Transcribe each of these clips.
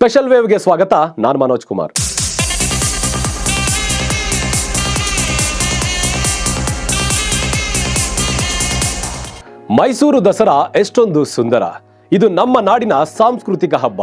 Special ವೇವ್ಗೆ ಸ್ವಾಗತ, ನಾನು ಮನೋಜ್ ಕುಮಾರ್. ಮೈಸೂರು ದಸರಾ ಎಷ್ಟೊಂದು ಸುಂದರ. ಇದು ನಮ್ಮ ನಾಡಿನ ಸಾಂಸ್ಕೃತಿಕ ಹಬ್ಬ.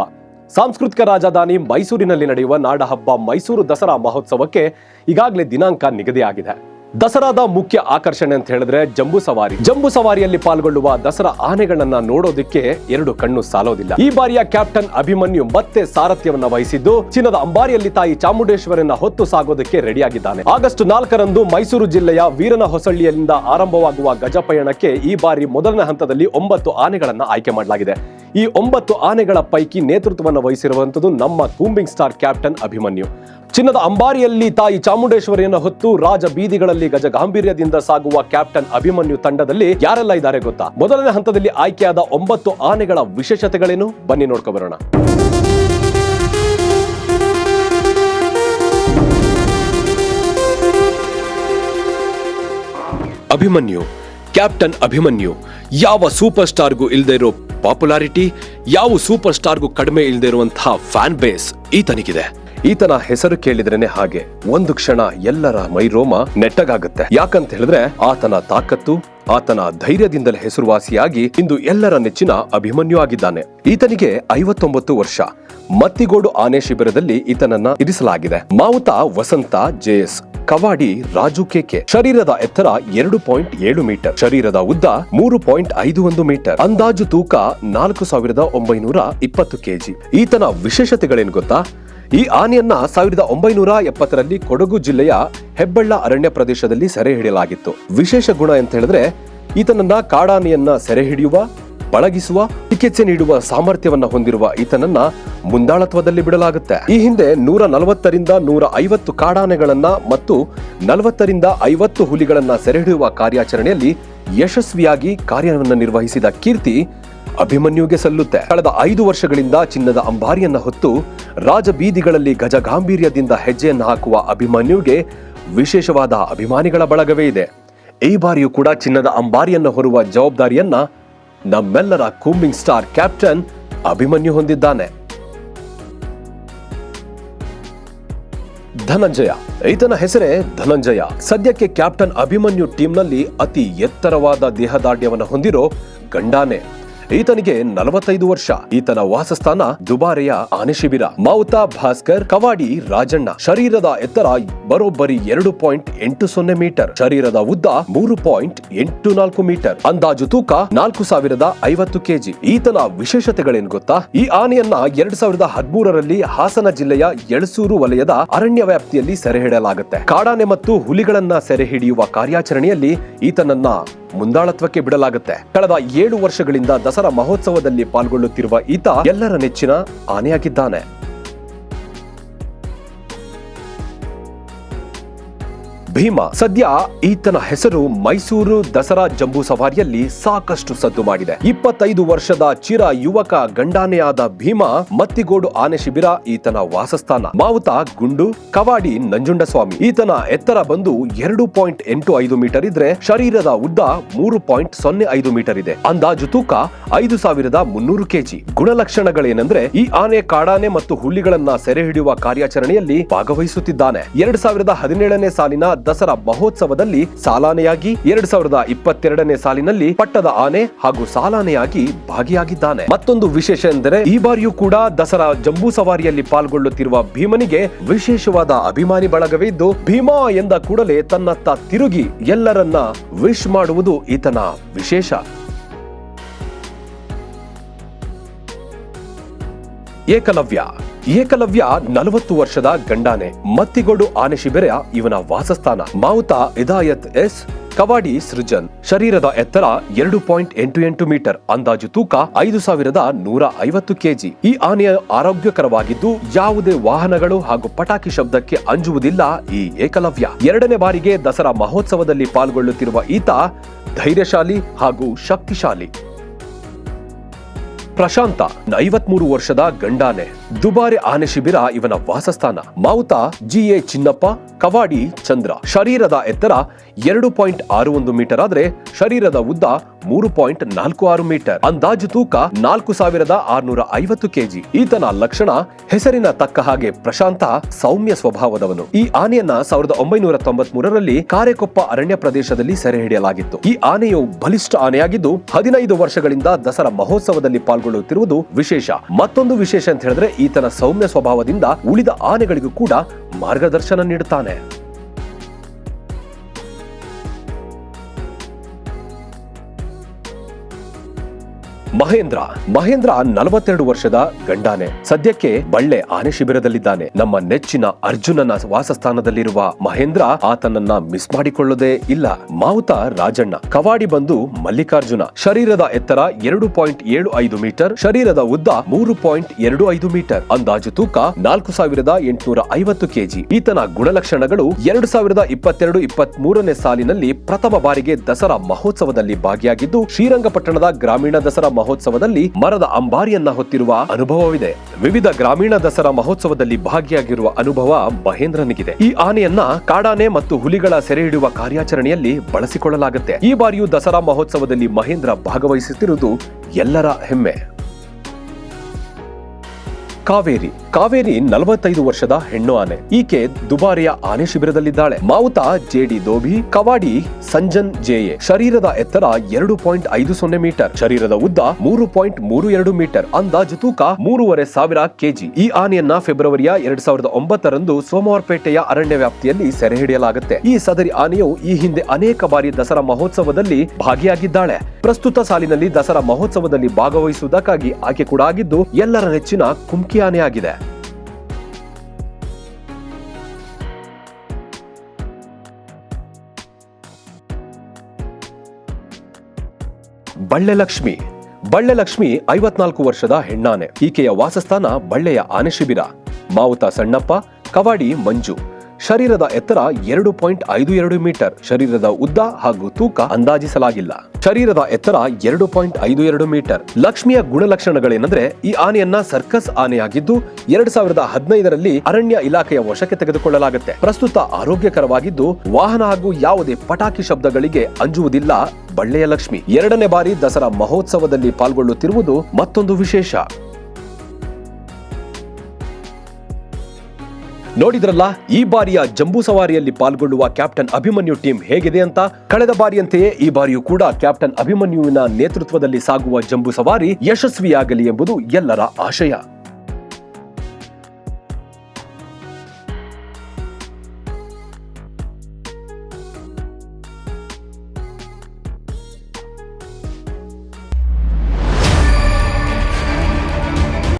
ಸಾಂಸ್ಕೃತಿಕ ರಾಜಧಾನಿ ಮೈಸೂರಿನಲ್ಲಿ ನಡೆಯುವ ನಾಡ ಹಬ್ಬ ಮೈಸೂರು ದಸರಾ ಮಹೋತ್ಸವಕ್ಕೆ ಈಗಾಗಲೇ ದಿನಾಂಕ ನಿಗದಿಯಾಗಿದೆ. ದಸರಾದ ಮುಖ್ಯ ಆಕರ್ಷಣೆ ಅಂತ ಹೇಳಿದ್ರೆ ಜಂಬೂ ಸವಾರಿ. ಜಂಬೂ ಸವಾರಿಯಲ್ಲಿ ಪಾಲ್ಗೊಳ್ಳುವ ದಸರಾ ಆನೆಗಳನ್ನ ನೋಡೋದಕ್ಕೆ ಎರಡು ಕಣ್ಣು ಸಾಲೋದಿಲ್ಲ. ಈ ಬಾರಿಯ ಕ್ಯಾಪ್ಟನ್ ಅಭಿಮನ್ಯು ಮತ್ತೆ ಸಾರಥ್ಯವನ್ನ ವಹಿಸಿದ್ದು, ಚಿನ್ನದ ಅಂಬಾರಿಯಲ್ಲಿ ತಾಯಿ ಚಾಮುಂಡೇಶ್ವರನ್ನ ಹೊತ್ತು ಸಾಗೋದಕ್ಕೆ ರೆಡಿಯಾಗಿದ್ದಾನೆ. ಆಗಸ್ಟ್ ನಾಲ್ಕರಂದು ಮೈಸೂರು ಜಿಲ್ಲೆಯ ವೀರನ ಹೊಸಳ್ಳಿಯಲ್ಲಿಂದ ಆರಂಭವಾಗುವ ಗಜಪಯಣಕ್ಕೆ ಈ ಬಾರಿ ಮೊದಲನೇ ಹಂತದಲ್ಲಿ ಒಂಬತ್ತು ಆನೆಗಳನ್ನ ಆಯ್ಕೆ ಮಾಡಲಾಗಿದೆ. ಈ ಒಂಬತ್ತು ಆನೆಗಳ ಪೈಕಿ ನೇತೃತ್ವವನ್ನು ವಹಿಸಿರುವಂತದ್ದು ನಮ್ಮ ಕೂಂಬಿಂಗ್ ಸ್ಟಾರ್ ಕ್ಯಾಪ್ಟನ್ ಅಭಿಮನ್ಯು. ಚಿನ್ನದ ಅಂಬಾರಿಯಲ್ಲಿ ತಾಯಿ ಚಾಮುಂಡೇಶ್ವರಿಯನ್ನು ಹೊತ್ತು ರಾಜ ಬೀದಿಗಳಲ್ಲಿ ಗಜ ಗಾಂಭೀರ್ಯದಿಂದ ಸಾಗುವ ಕ್ಯಾಪ್ಟನ್ ಅಭಿಮನ್ಯು ತಂಡದಲ್ಲಿ ಯಾರೆಲ್ಲ ಇದ್ದಾರೆ ಗೊತ್ತಾ? ಮೊದಲನೇ ಹಂತದಲ್ಲಿ ಆಯ್ಕೆಯಾದ ಒಂಬತ್ತು ಆನೆಗಳ ವಿಶೇಷತೆಗಳೇನು? ಬನ್ನಿ ನೋಡ್ಕೊ ಬರೋಣ. ಅಭಿಮನ್ಯು, ಕ್ಯಾಪ್ಟನ್ ಅಭಿಮನ್ಯು, ಯಾವ ಸೂಪರ್ ಸ್ಟಾರ್ಗೂ ಇಲ್ಲದೆ ಇರೋ ಪಾಪ್ಯುಲಾರಿಟಿ, ಯಾವ ಸೂಪರ್ ಸ್ಟಾರ್ಗೂ ಕಡಿಮೆ ಇಲ್ಲದೆ ಇರುವಂತಹ ಫ್ಯಾನ್ ಬೇಸ್ ಈತನಿಗಿದೆ. ಈತನ ಹೆಸರು ಕೇಳಿದ್ರೇನೆ ಹಾಗೆ, ಒಂದು ಕ್ಷಣ ಎಲ್ಲರ ಮೈರೋಮ ನೆಟ್ಟಗಾಗುತ್ತೆ. ಯಾಕಂತ ಹೇಳಿದ್ರೆ, ಆತನ ತಾಕತ್ತು, ಆತನ ಧೈರ್ಯದಿಂದಲೇ ಹೆಸರುವಾಸಿಯಾಗಿ ಇಂದು ಎಲ್ಲರ ನೆಚ್ಚಿನ ಅಭಿಮನ್ಯು ಆಗಿದ್ದಾನೆ. ಈತನಿಗೆ ಐವತ್ತೊಂಬತ್ತು ವರ್ಷ. ಮತ್ತಿಗೋಡು ಆನೆ ಶಿಬಿರದಲ್ಲಿ ಈತನನ್ನ ಇರಿಸಲಾಗಿದೆ. ಮಾವುತ ವಸಂತ ಜೆಎಸ್ ಕವಾಡಿ ರಾಜು ಕೆಕೆ. ಶರೀರದ ಎತ್ತರ ಎರಡು ಪಾಯಿಂಟ್ ಏಳು ಮೀಟರ್. ಶರೀರದ ಉದ್ದ ಮೂರು ಪಾಯಿಂಟ್ ಐದು ಒಂದು ಮೀಟರ್. ಅಂದಾಜು ತೂಕ ನಾಲ್ಕು ಸಾವಿರದ ಒಂಬೈನೂರ ಇಪ್ಪತ್ತು ಕೆಜಿ. ಈತನ ವಿಶೇಷತೆಗಳೇನು ಗೊತ್ತಾ? ಈ ಆನೆಯನ್ನ ಸಾವಿರದ ಒಂಬೈನೂರ ಎಪ್ಪತ್ತರಲ್ಲಿ ಕೊಡಗು ಜಿಲ್ಲೆಯ ಹೆಬ್ಬಳ್ಳ ಅರಣ್ಯ ಪ್ರದೇಶದಲ್ಲಿ ಸೆರೆ ಹಿಡಿಯಲಾಗಿತ್ತು. ವಿಶೇಷ ಗುಣ ಅಂತ ಹೇಳಿದ್ರೆ, ಈತನನ್ನ ಕಾಡಾನೆಯನ್ನ ಸೆರೆ ಹಿಡಿಯುವ ಪಳಗಿಸುವ, ಚಿಕಿತ್ಸೆ ನೀಡುವ ಸಾಮರ್ಥ್ಯವನ್ನ ಹೊಂದಿರುವ ಈತನನ್ನ ಮುಂದಾಳತ್ವದಲ್ಲಿ ಬಿಡಲಾಗುತ್ತೆ. ಈ ಹಿಂದೆ ನೂರ ನಲವತ್ತರಿಂದ ನೂರ ಐವತ್ತು ಕಾಡಾನೆಗಳನ್ನ ಮತ್ತು ನಲವತ್ತರಿಂದ ಐವತ್ತು ಹುಲಿಗಳನ್ನ ಸೆರೆಹಿಡಿಯುವ ಕಾರ್ಯಾಚರಣೆಯಲ್ಲಿ ಯಶಸ್ವಿಯಾಗಿ ಕಾರ್ಯವನ್ನು ನಿರ್ವಹಿಸಿದ ಕೀರ್ತಿ ಅಭಿಮನ್ಯುಗೆ ಸಲ್ಲುತ್ತೆ. ಕಳೆದ ಐದು ವರ್ಷಗಳಿಂದ ಚಿನ್ನದ ಅಂಬಾರಿಯನ್ನ ಹೊತ್ತು ರಾಜಬೀದಿಗಳಲ್ಲಿ ಗಜ ಗಾಂಭೀರ್ಯದಿಂದ ಹೆಜ್ಜೆಯನ್ನು ಹಾಕುವ ಅಭಿಮನ್ಯುಗೆ ವಿಶೇಷವಾದ ಅಭಿಮಾನಿಗಳ ಬಳಗವೇ ಇದೆ. ಈ ಬಾರಿಯೂ ಕೂಡ ಚಿನ್ನದ ಅಂಬಾರಿಯನ್ನು ಹೊರುವ ಜವಾಬ್ದಾರಿಯನ್ನ ನಮ್ಮೆಲ್ಲರ ಕೂಂಬಿಂಗ್ ಸ್ಟಾರ್ ಕ್ಯಾಪ್ಟನ್ ಅಭಿಮನ್ಯು ಹೊಂದಿದ್ದಾನೆ. ಧನಂಜಯ, ಈತನ ಹೆಸರೇ ಧನಂಜಯ. ಸದ್ಯಕ್ಕೆ ಕ್ಯಾಪ್ಟನ್ ಅಭಿಮನ್ಯು ಟೀಮ್ನಲ್ಲಿ ಅತಿ ಎತ್ತರವಾದ ದೇಹದಾಢ್ಯವನ್ನು ಹೊಂದಿರೋ ಗಂಡಾನೆ. ಈತನಿಗೆ ನಲವತ್ತೈದು ವರ್ಷ. ಈತನ ವಾಸಸ್ಥಾನ ದುಬಾರೆಯ ಆನೆ ಶಿಬಿರ ಮಾವುತ ಭಾಸ್ಕರ್, ಕವಾಡಿ ರಾಜಣ್ಣ. ಶರೀರದ ಎತ್ತರ ಬರೋಬ್ಬರಿ ಎರಡು ಪಾಯಿಂಟ್ ಎಂಟು ಸೊನ್ನೆ ಮೀಟರ್. ಶರೀರದ ಉದ್ದ ಮೂರು ಪಾಯಿಂಟ್ ಎಂಟು ನಾಲ್ಕು ಮೀಟರ್. ಅಂದಾಜು ತೂಕ ನಾಲ್ಕು ಸಾವಿರದ ಐವತ್ತು ಕೆಜಿ. ಈತನ ವಿಶೇಷತೆಗಳೇನು ಗೊತ್ತಾ? ಈ ಆನೆಯನ್ನ ಎರಡ್ ಸಾವಿರದ ಹದಿಮೂರರಲ್ಲಿ ಹಾಸನ ಜಿಲ್ಲೆಯ ಯಳಸೂರು ವಲಯದ ಅರಣ್ಯ ವ್ಯಾಪ್ತಿಯಲ್ಲಿ ಸೆರೆ ಹಿಡಿಯಲಾಗುತ್ತೆ ಕಾಡಾನೆ ಮತ್ತು ಹುಲಿಗಳನ್ನ ಸೆರೆ ಹಿಡಿಯುವ ಕಾರ್ಯಾಚರಣೆಯಲ್ಲಿ ಈತನನ್ನ ಮುಂದಾಳತ್ವಕ್ಕೆ ಬಿಡಲಾಗುತ್ತೆ. ಕಳೆದ ಏಳು ವರ್ಷಗಳಿಂದ ದಸರಾ ಮಹೋತ್ಸವದಲ್ಲಿ ಪಾಲ್ಗೊಳ್ಳುತ್ತಿರುವ ಈತ ಎಲ್ಲರ ನೆಚ್ಚಿನ ಆನೆಯಾಗಿದ್ದಾನೆ. ಭೀಮ. ಸದ್ಯ ಈತನ ಹೆಸರು ಮೈಸೂರು ದಸರಾ ಜಂಬೂ ಸವಾರಿಯಲ್ಲಿ ಸಾಕಷ್ಟು ಸದ್ದು ಮಾಡಿದೆ. ಇಪ್ಪತ್ತೈದು ವರ್ಷದ ಚಿರ ಯುವಕ ಗಂಡಾನೆಯಾದ ಭೀಮ ಮತ್ತಿಗೋಡು ಆನೆ ಶಿಬಿರ ಈತನ ವಾಸಸ್ಥಾನ. ಮಾವುತ, ಗುಂಡು, ಕವಾಡಿ, ನಂಜುಂಡಸ್ವಾಮಿ. ಈತನ ಎತ್ತರ ಬಂದು ಎರಡು ಪಾಯಿಂಟ್ ಎಂಟು ಐದು ಮೀಟರ್ ಇದ್ರೆ ಶರೀರದ ಉದ್ದ ಮೂರು ಪಾಯಿಂಟ್ ಸೊನ್ನೆ ಐದು ಮೀಟರ್ ಇದೆ. ಅಂದಾಜು ತೂಕ ಐದು ಸಾವಿರದ ಮುನ್ನೂರು ಕೆಜಿ. ಗುಣಲಕ್ಷಣಗಳೇನೆಂದ್ರೆ ಈ ಆನೆ ಕಾಡಾನೆ ಮತ್ತು ಹುಲ್ಲಿಗಳನ್ನ ಸೆರೆ ಹಿಡಿಯುವ ಕಾರ್ಯಾಚರಣೆಯಲ್ಲಿ ಭಾಗವಹಿಸುತ್ತಿದ್ದಾನೆ. ಎರಡ್ ಸಾವಿರದ ಹದಿನೇಳನೇ ಸಾಲಿನ ದಸರಾ ಮಹೋತ್ಸವದಲ್ಲಿ ಸಾಲಾನೆಯಾಗಿ ಎರಡ್ ಸಾವಿರದ ಇಪ್ಪತ್ತೆರಡನೇ ಸಾಲಿನಲ್ಲಿ ಪಟ್ಟದ ಆನೆ ಹಾಗೂ ಸಾಲಾನೆಯಾಗಿ ಭಾಗಿಯಾಗಿದ್ದಾನೆ. ಮತ್ತೊಂದು ವಿಶೇಷ ಎಂದರೆ ಈ ಬಾರಿಯೂ ಕೂಡ ದಸರಾ ಜಂಬೂ ಸವಾರಿಯಲ್ಲಿ ಪಾಲ್ಗೊಳ್ಳುತ್ತಿರುವ ಭೀಮನಿಗೆ ವಿಶೇಷವಾದ ಅಭಿಮಾನಿ ಬಳಗವೇ ಇದ್ದು, ಭೀಮಾ ಎಂದ ಕೂಡಲೇ ತನ್ನತ್ತ ತಿರುಗಿ ಎಲ್ಲರನ್ನ ವಿಶ್ ಮಾಡುವುದು ಈತನ ವಿಶೇಷ. ಏಕಲವ್ಯ. ಏಕಲವ್ಯ ನಲವತ್ತು ವರ್ಷದ ಗಂಡಾನೆ ಮತ್ತಿಗೋಡು ಆನೆ ಶಿಬಿರ ಇವನ ವಾಸಸ್ಥಾನ. ಮಾವುತ ಇದಾಯತ್ ಎಸ್, ಕವಾಡಿ ಸೃಜನ್. ಶರೀರದ ಎತ್ತರ ಎರಡು ಪಾಯಿಂಟ್ ಎಂಟು ಎಂಟು ಮೀಟರ್. ಅಂದಾಜು ತೂಕ ಐದು ಸಾವಿರದ ನೂರ ಐವತ್ತು ಕೆಜಿ. ಈ ಆನೆಯ ಆರೋಗ್ಯಕರವಾಗಿದ್ದು ಯಾವುದೇ ವಾಹನಗಳು ಹಾಗೂ ಪಟಾಕಿ ಶಬ್ದಕ್ಕೆ ಅಂಜುವುದಿಲ್ಲ ಈ ಏಕಲವ್ಯ. ಎರಡನೇ ಬಾರಿಗೆ ದಸರಾ ಮಹೋತ್ಸವದಲ್ಲಿ ಪಾಲ್ಗೊಳ್ಳುತ್ತಿರುವ ಈತ ಧೈರ್ಯಶಾಲಿ ಹಾಗೂ ಶಕ್ತಿಶಾಲಿ. ಪ್ರಶಾಂತ ಐವತ್ಮೂರು ವರ್ಷದ ಗಂಡಾನೆ. ದುಬಾರಿ ಆನೆ ಶಿಬಿರ ಇವನ ವಾಸಸ್ಥಾನ. ಮಾವುತ, ಜಿಎ ಚಿನ್ನಪ್ಪ, ಕವಾಡಿ ಚಂದ್ರ. ಶರೀರದ ಎತ್ತರ ಎರಡು ಪಾಯಿಂಟ್ ಆರು ಒಂದು ಮೀಟರ್ ಆದರೆ ಶರೀರದ ಉದ್ದ ಮೂರು ಪಾಯಿಂಟ್ ನಾಲ್ಕು ಆರು ಮೀಟರ್. ಅಂದಾಜು ತೂಕ ನಾಲ್ಕು ಸಾವಿರದ ಆರ್ನೂರ ಐವತ್ತು ಕೆಜಿ. ಈತನ ಲಕ್ಷಣ ಹೆಸರಿನ ತಕ್ಕ ಹಾಗೆ ಪ್ರಶಾಂತ ಸೌಮ್ಯ ಸ್ವಭಾವದವನು. ಈ ಆನೆಯನ್ನ ಸಾವಿರದ ಒಂಬೈನೂರ ತೊಂಬತ್ ಮೂರರಲ್ಲಿ ಕಾರೆಕೊಪ್ಪ ಅರಣ್ಯ ಪ್ರದೇಶದಲ್ಲಿ ಸೆರೆ ಹಿಡಿಯಲಾಗಿತ್ತು. ಈ ಆನೆಯು ಬಲಿಷ್ಠ ಆನೆಯಾಗಿದ್ದು ಹದಿನೈದು ವರ್ಷಗಳಿಂದ ದಸರಾ ಮಹೋತ್ಸವದಲ್ಲಿ ಪಾಲ್ಗೊಳ್ಳುತ್ತಿರುವುದು ವಿಶೇಷ. ಮತ್ತೊಂದು ವಿಶೇಷ ಅಂತ ಹೇಳಿದ್ರೆ ಈತನ ಸೌಮ್ಯ ಸ್ವಭಾವದಿಂದ ಉಳಿದ ಆನೆಗಳಿಗೂ ಕೂಡ ಮಾರ್ಗದರ್ಶನ ನೀಡುತ್ತಾನೆ. ಮಹೇಂದ್ರ. ಮಹೇಂದ್ರ ನಲವತ್ತೆರಡು ವರ್ಷದ ಗಂಡಾನೆ. ಸದ್ಯಕ್ಕೆ ಬಳ್ಳೆ ಆನೆ ಶಿಬಿರದಲ್ಲಿದ್ದಾನೆ. ನಮ್ಮ ನೆಚ್ಚಿನ ಅರ್ಜುನನ ವಾಸಸ್ಥಾನದಲ್ಲಿರುವ ಮಹೇಂದ್ರ ಆತನನ್ನ ಮಿಸ್ ಮಾಡಿಕೊಳ್ಳೋದೇ ಇಲ್ಲ. ಮಾವುತ ರಾಜಣ್ಣ. ಕವಾಡಿ ಬಂದು ಮಲ್ಲಿಕಾರ್ಜುನ. ಶರೀರದ ಎತ್ತರ ಎರಡು ಪಾಯಿಂಟ್ ಏಳು ಐದು ಮೀಟರ್, ಶರೀರದ ಉದ್ದ ಮೂರು ಪಾಯಿಂಟ್ ಎರಡು ಐದು ಮೀಟರ್, ಅಂದಾಜು ತೂಕ ನಾಲ್ಕು ಸಾವಿರದ ಎಂಟುನೂರ ಐವತ್ತು ಕೆಜಿ. ಈತನ ಗುಣಲಕ್ಷಣಗಳು ಎರಡು ಸಾವಿರದ ಇಪ್ಪತ್ತೆರಡು ಇಪ್ಪತ್ತ್ ಮೂರನೇ ಸಾಲಿನಲ್ಲಿ ಪ್ರಥಮ ಬಾರಿಗೆ ದಸರಾ ಮಹೋತ್ಸವದಲ್ಲಿ ಭಾಗಿಯಾಗಿದ್ದು, ಶ್ರೀರಂಗಪಟ್ಟಣದ ಗ್ರಾಮೀಣ ದಸರಾ ಮಹೋತ್ಸವದಲ್ಲಿ ಮರದ ಅಂಬಾರಿಯನ್ನ ಹೊತ್ತಿರುವ ಅನುಭವವಿದೆ. ವಿವಿಧ ಗ್ರಾಮೀಣ ದಸರಾ ಮಹೋತ್ಸವದಲ್ಲಿ ಭಾಗಿಯಾಗಿರುವ ಅನುಭವ ಮಹೇಂದ್ರನಿಗಿದೆ. ಈ ಆನೆಯನ್ನ ಕಾಡಾನೆ ಮತ್ತು ಹುಲಿಗಳ ಸೆರೆ ಹಿಡಿಯುವ ಕಾರ್ಯಾಚರಣೆಯಲ್ಲಿ ಬಳಸಿಕೊಳ್ಳಲಾಗುತ್ತೆ. ಈ ಬಾರಿಯೂ ದಸರಾ ಮಹೋತ್ಸವದಲ್ಲಿ ಮಹೇಂದ್ರ ಭಾಗವಹಿಸುತ್ತಿರುವುದು ಎಲ್ಲರ ಹೆಮ್ಮೆ. ಕಾವೇರಿ ಕಾವೇರಿ ನಲವತ್ತೈದು ವರ್ಷದ ಹೆಣ್ಣು ಆನೆ. ಈಕೆ ದುಬಾರಿಯ ಆನೆ ಶಿಬಿರದಲ್ಲಿದ್ದಾಳೆ. ಮಾವುತ, ಜೆಡಿ ದೋಬಿ ಕವಾಡಿ, ಸಂಜನ್ ಜೆಎ ಶರೀರದ ಎತ್ತರ ಎರಡು ಪಾಯಿಂಟ್ ಐದು ಸೊನ್ನೆ ಮೀಟರ್. ಶರೀರದ ಉದ್ದ ಮೂರು ಪಾಯಿಂಟ್ ಮೂರು ಎರಡು ಮೀಟರ್. ಅಂದಾಜು ತೂಕ ಮೂರುವರೆ ಸಾವಿರ ಕೆಜಿ. ಈ ಆನೆಯನ್ನ ಫೆಬ್ರವರಿಯ ಎರಡ್ ಸಾವಿರದ ಒಂಬತ್ತರಂದು ಸೋಮವಾರಪೇಟೆಯ ಅರಣ್ಯ ವ್ಯಾಪ್ತಿಯಲ್ಲಿ ಸೆರೆ ಹಿಡಿಯಲಾಗುತ್ತೆ. ಈ ಸದರಿ ಆನೆಯು ಈ ಹಿಂದೆ ಅನೇಕ ಬಾರಿ ದಸರಾ ಮಹೋತ್ಸವದಲ್ಲಿ ಭಾಗಿಯಾಗಿದ್ದಾಳೆ. ಪ್ರಸ್ತುತ ಸಾಲಿನಲ್ಲಿ ದಸರಾ ಮಹೋತ್ಸವದಲ್ಲಿ ಭಾಗವಹಿಸುವುದಕ್ಕಾಗಿ ಆಕೆ ಕೂಡ ಆಗಿದ್ದು ಎಲ್ಲರ ನೆಚ್ಚಿನ ಕುಮ್ಕಿ ಆನೆಯಾಗಿದೆ. ಬಳ್ಳೆಲಕ್ಷ್ಮಿ. ಬಳ್ಳೆಲಕ್ಷ್ಮಿ ಐವತ್ನಾಲ್ಕು ವರ್ಷದ ಹೆಣ್ಣಾನೆ. ಈಕೆಯ ವಾಸಸ್ಥಾನ ಬಳ್ಳೆಯ ಆನೆ ಶಿಬಿರ ಮಾವುತ ಸಣ್ಣಪ್ಪ ಕವಾಡಿ ಮಂಜು. ಶರೀರದ ಎತ್ತರ ಎರಡು ಪಾಯಿಂಟ್ ಐದು ಎರಡು ಮೀಟರ್. ಶರೀರದ ಉದ್ದ ಹಾಗೂ ತೂಕ ಅಂದಾಜಿಸಲಾಗಿಲ್ಲ. ಶರೀರದ ಎತ್ತರ ಎರಡು ಪಾಯಿಂಟ್ ಐದು ಎರಡು ಮೀಟರ್. ಲಕ್ಷ್ಮಿಯ ಗುಣಲಕ್ಷಣಗಳೇನೆಂದ್ರೆ, ಈ ಆನೆಯನ್ನ ಸರ್ಕಸ್ ಆನೆಯಾಗಿದ್ದು, ಎರಡ್ ಸಾವಿರದ ಹದಿನೈದರಲ್ಲಿ ಅರಣ್ಯ ಇಲಾಖೆಯ ವಶಕ್ಕೆ ತೆಗೆದುಕೊಳ್ಳಲಾಗುತ್ತೆ. ಪ್ರಸ್ತುತ ಆರೋಗ್ಯಕರವಾಗಿದ್ದು, ವಾಹನ ಹಾಗೂ ಯಾವುದೇ ಪಟಾಕಿ ಶಬ್ದಗಳಿಗೆ ಅಂಜುವುದಿಲ್ಲ ಬಳ್ಳೆಯ ಲಕ್ಷ್ಮಿ. ಎರಡನೇ ಬಾರಿ ದಸರಾ ಮಹೋತ್ಸವದಲ್ಲಿ ಪಾಲ್ಗೊಳ್ಳುತ್ತಿರುವುದು ಮತ್ತೊಂದು ವಿಶೇಷ. ನೋಡಿದ್ರಲ್ಲ, ಈ ಬಾರಿಯ ಜಂಬೂ ಸವಾರಿಯಲ್ಲಿ ಪಾಲ್ಗೊಳ್ಳುವ ಕ್ಯಾಪ್ಟನ್ ಅಭಿಮನ್ಯು ಟೀಮ್ ಹೇಗಿದೆ ಅಂತ? ಕಳೆದ ಬಾರಿಯಂತೆಯೇ ಈ ಬಾರಿಯೂ ಕೂಡ ಕ್ಯಾಪ್ಟನ್ ಅಭಿಮನ್ಯುವಿನ ನೇತೃತ್ವದಲ್ಲಿ ಸಾಗುವ ಜಂಬೂ ಸವಾರಿ ಯಶಸ್ವಿಯಾಗಲಿ ಎಂಬುದು ಎಲ್ಲರ ಆಶಯ.